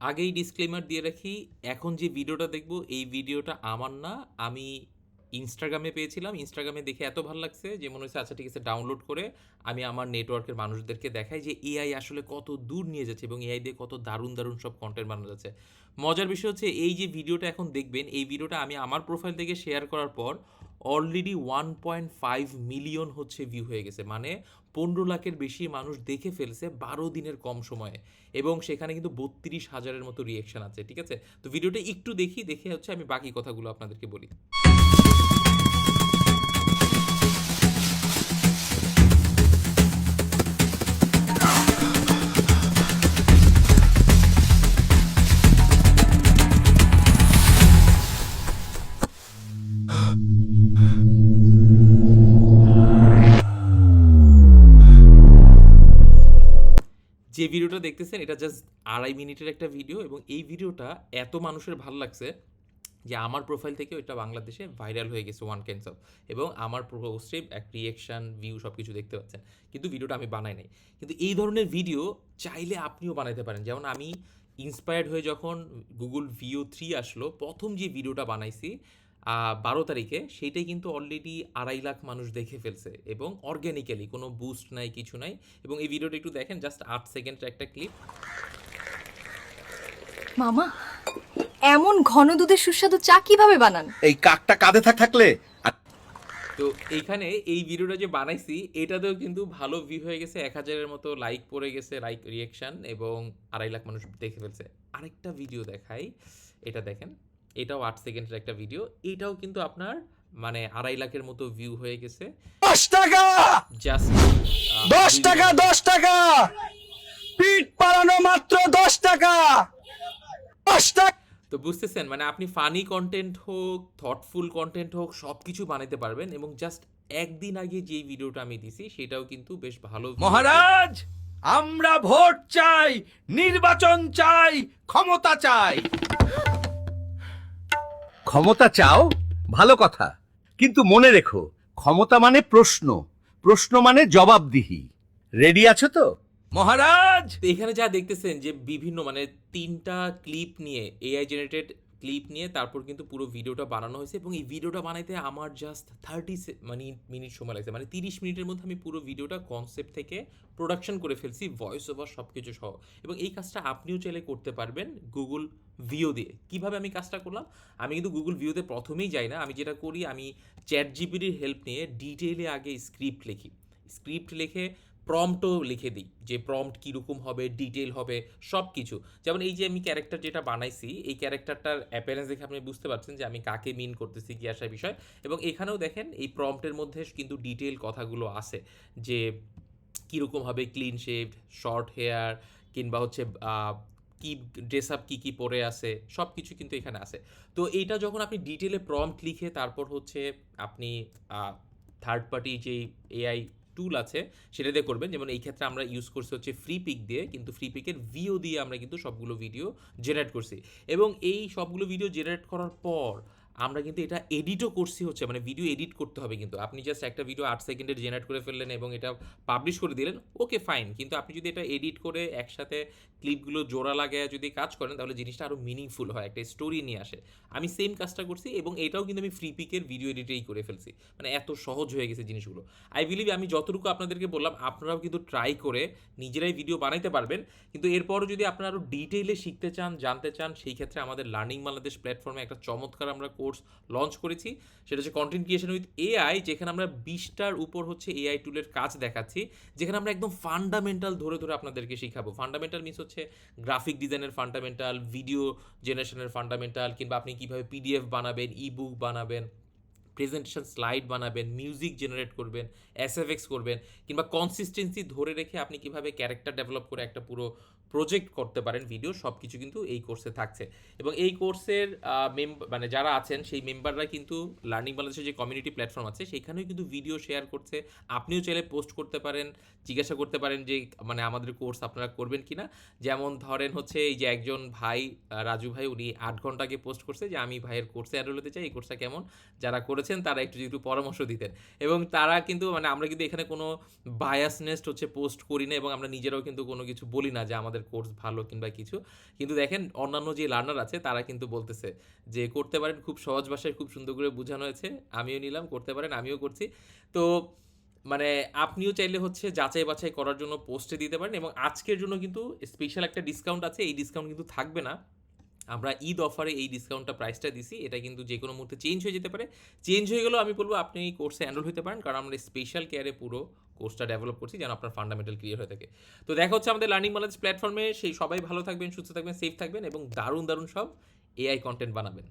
আগেই ডিসক্লেমার দিয়ে রাখি, এখন যে ভিডিওটা দেখব, এই ভিডিওটা আমার না, আমি ইনস্টাগ্রামে পেয়েছিলাম। ইনস্টাগ্রামে দেখে এত ভালো লাগছে যে, মনে হচ্ছে আচ্ছা ঠিক আছে ডাউনলোড করে আমি আমার নেটওয়ার্কের মানুষদেরকে দেখাই যে এআই আসলে কত দূর নিয়ে যাচ্ছে এবং এআই দিয়ে কত দারুণ দারুণ সব কন্টেন্ট বানানো যাচ্ছে। মজার বিষয় হচ্ছে, এই যে ভিডিওটা এখন দেখবেন, এই ভিডিওটা আমি আমার প্রোফাইল থেকে শেয়ার করার পর already one point five million হচ্ছে ভিউ হয়ে গেছে। মানে পনেরো লাখের বেশি মানুষ দেখে ফেলছে বারো দিনের কম সময়ে। এবং সেখানে কিন্তু বত্রিশ হাজারের মতো রিয়েকশন আছে, ঠিক আছে? তো ভিডিওটা একটু দেখি, দেখে হচ্ছে আমি বাকি কথাগুলো আপনাদেরকে বলি। যে ভিডিওটা দেখতেছেন, এটা জাস্ট আড়াই মিনিটের একটা ভিডিও এবং এই ভিডিওটা এত মানুষের ভালো লাগছে যে আমার প্রোফাইল থেকে ওইটা বাংলাদেশে ভাইরাল হয়ে গেছে ওয়ান ক্যান্স অফ এবং আমার পোস্টে এক রিয়েকশন ভিউ সব কিছু দেখতে পাচ্ছেন। কিন্তু ভিডিওটা আমি বানাই নাই। কিন্তু এই ধরনের ভিডিও চাইলে আপনিও বানাইতে পারেন। যেমন আমি ইন্সপায়ার্ড হয়ে যখন গুগল ভিও থ্রি আসলো, প্রথম যে ভিডিওটা বানাইছি বারো তারিখে সেইটাই কিন্তু অলরেডি আড়াই লাখ মানুষ দেখে ফেলছে এবং অর্গ্যানিক্যালি কোনো বুস্ট নাই কিছু নাই এবং এই ভিডিওটা একটু দেখেন জাস্ট আট সেকেন্ডের একটা ক্লিপ মামা এমন ঘন দুধের সুস্বাদু চা কীভাবে বানান? এই কাকটা কাঁধে থাক থাকলে তো এইখানে এই ভিডিওটা যে বানাইছি এটাতেও কিন্তু ভালো ভিউ হয়ে গেছে এক হাজারের মতো লাইক পড়ে গেছে লাইক রিয়েকশন এবং আড়াই লাখ মানুষ দেখে ফেলছে। আরেকটা ভিডিও দেখাই এটা দেখেন। এটাও আট সেকেন্ডের একটা ভিডিও এটাও কিন্তু আপনার মানে আড়াই লাখের মতো ভিউ হয়ে গেছে। দশ টাকা! জাস্ট দশ টাকা দশ টাকা! পিঠ পালানো মাত্র দশ টাকা! দশ টাকা! তো বুঝতেছেন মানে আপনি ফানি কন্টেন্ট হোক থটফুল কন্টেন্ট হোক সব কিছু বানাতে পারবেন এবং জাস্ট একদিন আগে যে ভিডিওটা আমি দিছি সেটাও কিন্তু বেশ ভালো মহারাজ আমরা ভোট চাই নির্বাচন চাই ক্ষমতা চাই। ক্ষমতা চাও? ভালো কথা। কিন্তু মনে রেখো ক্ষমতা মানে প্রশ্ন। প্রশ্ন মানে জবাবদিহি। রেডি আছো তো? মহারাজ! এখানে যা দেখতেছেন যে বিভিন্ন মানে তিনটা ক্লিপ নিয়ে এআই জেনারেটেড ক্লিপ নিয়ে তারপর কিন্তু পুরো ভিডিওটা বানানো হয়েছে এবং এই ভিডিওটা বানাইতে আমার জাস্ট থার্টি মানে মিনিট সময় লাগছে। মানে তিরিশ মিনিটের মধ্যে আমি পুরো ভিডিওটা কনসেপ্ট থেকে প্রোডাকশন করে ফেলছি ভয়েস ওভার সব কিছু সহ। এবং এই কাজটা আপনিও চাইলে করতে পারবেন। গুগল ভিও দিয়ে। কীভাবে আমি কাজটা করলাম? আমি কিন্তু গুগল ভিওতে প্রথমেই যাই না। আমি যেটা করি, আমি চ্যাট জিপিটির হেল্প নিয়ে ডিটেলে আগে স্ক্রিপ্ট লিখি। স্ক্রিপ্ট লিখে প্রম্পটও লিখে দিই, যে প্রম্পট কীরকম হবে ডিটেল হবে সব কিছু যেমন এই যে আমি ক্যারেক্টার যেটা বানাইছি, এই ক্যারেক্টারটার অ্যাপিয়ারেন্স দেখে আপনি বুঝতে পারছেন যে আমি কাকে মিন করতেছি, কি আসা বিষয়। এবং এখানেও দেখেন, এই প্রম্পটের মধ্যে কিন্তু ডিটেল কথাগুলো আছে, যে কীরকম হবে ক্লিন শেভ শর্ট হেয়ার কিংবা হচ্ছে কি ড্রেস আপ কী কী পরে আছে সব কিছু কিন্তু এখানে আছে। তো এইটা যখন আপনি ডিটেলে প্রম্পট লিখে তারপর হচ্ছে আপনি থার্ড পার্টি যেই এআই টুল আছে, সেটা দিয়ে করবেন। যেমন এই ক্ষেত্রে আমরা ইউজ করছি হচ্ছে ফ্রি পিক দিয়ে, কিন্তু ফ্রি পিকের ভিও দিয়ে আমরা কিন্তু সবগুলো ভিডিও জেনারেট করছি। এবং এই সবগুলো ভিডিও জেনারেট করার পর আমরা কিন্তু এটা এডিটও করছি হচ্ছে মানে ভিডিও এডিট করতে হবে কিন্তু। আপনি জাস্ট একটা ভিডিও আট সেকেন্ডের জেনারেট করে ফেললেন এবং এটা পাবলিশ করে দিলেন ওকে ফাইন কিন্তু আপনি যদি এটা এডিট করে একসাথে ক্লিপগুলো জোড়া লাগায় যদি কাজ করেন, তাহলে জিনিসটা আরও মিনিংফুল হয়, একটা স্টোরি নিয়ে আসে। আমি সেম কাজটা করছি এবং এটাও কিন্তু আমি ফ্রি পিকের ভিডিও এডিটেই করে ফেলছি। মানে এত সহজ হয়ে গেছে জিনিসগুলো। আই বিলিভ আমি যতটুকু আপনাদেরকে বললাম, আপনারাও কিন্তু ট্রাই করে নিজেরাই ভিডিও বানাইতে পারবেন। কিন্তু এরপরও যদি আপনারা আরও ডিটেইলে শিখতে চান, জানতে চান, সেই ক্ষেত্রে আমাদের লার্নিং বাংলাদেশ প্ল্যাটফর্মে একটা চমৎকার আমরা কোর্স লঞ্চ করেছি। সেটা হচ্ছে কন্টেন্ট ক্রিয়েশন উইথ এআই যেখানে আমরা বিশটার উপর হচ্ছে এআই টুলের কাজ দেখাচ্ছি, যেখানে আমরা একদম ফান্ডামেন্টাল ধরে ধরে আপনাদেরকে শিখাবো। ফান্ডামেন্টাল মিস হচ্ছে গ্রাফিক ডিজাইনের ফান্ডামেন্টাল ভিডিও জেনারেশনের ফান্ডামেন্টাল কিংবা আপনি কীভাবে পিডিএফ বানাবেন ই বুক বানাবেন প্রেজেন্টেশন স্লাইড বানাবেন মিউজিক জেনারেট করবেন এসএফএক্স করবেন, কিংবা কনসিস্টেন্সি ধরে রেখে আপনি কীভাবে ক্যারেক্টার ডেভেলপ করে একটা পুরো প্রজেক্ট করতে পারেন ভিডিও সব কিছু কিন্তু এই কোর্সে থাকছে। এবং এই কোর্সের মেম্বার মানে যারা আছেন, সেই মেম্বাররা কিন্তু লার্নিং বাংলাদেশের যে কমিউনিটি প্ল্যাটফর্ম আছে, সেখানেও কিন্তু ভিডিও শেয়ার করছে। আপনিও চাইলে পোস্ট করতে পারেন, জিজ্ঞাসা করতে পারেন যে মানে আমাদের কোর্স আপনারা করবেন কিনা। যেমন ধরেন হচ্ছে এই যে একজন ভাই রাজু ভাই, উনি আট ঘণ্টা আগে পোস্ট করছে যে, আমি ভাইয়ের কোর্সে অ্যাডল হতে চাই, এই কোর্সটা কেমন? যারা করেছেন, তারা একটু একটু পরামর্শ দিতেন। এবং তারা কিন্তু মানে আমরা কিন্তু এখানে কোনো বায়াসনেসড হচ্ছে পোস্ট করি না, এবং আমরা নিজেরাও কিন্তু কোনো কিছু বলি না যে, আমাদের আমাদের কোর্স ভালো কিংবা কিছু। কিন্তু দেখেন অন্যান্য যে লার্নার আছে, তারা কিন্তু বলতেছে যে, করতে পারেন, খুব সহজ ভাষায় খুব সুন্দর করে বোঝানো হয়েছে, আমিও নিলাম, করতে পারেন, আমিও করছি। তো মানে আপনিও চাইলে হচ্ছে যাচাই বাছাই করার জন্য পোস্টে দিতে পারেন এবং আজকের জন্য কিন্তু স্পেশাল একটা ডিসকাউন্ট আছে, এই ডিসকাউন্ট কিন্তু থাকবে না। আমরা ঈদ অফারে এই ডিসকাউন্টটা প্রাইসটা দিছি, এটা কিন্তু যে কোনো মুহূর্তে চেঞ্জ হয়ে যেতে পারে। চেঞ্জ হয়ে গেলেও আমি বলব আপনি এই কোর্সে এনরোল হতে পারেন, কারণ আমরা স্পেশাল কেয়ারে পুরো কোর্সটা ডেভেলপ করছি যেন আপনার ফান্ডামেন্টাল ক্লিয়ার হয়ে থাকে। তো দেখা হচ্ছে আমাদের লার্নিং বাংলাদেশ প্ল্যাটফর্মে সেই সবাই ভালো থাকবেন, সুস্থ থাকবেন সেফ থাকবেন এবং দারুণ দারুণ সব এআই কন্টেন্ট বানাবেন।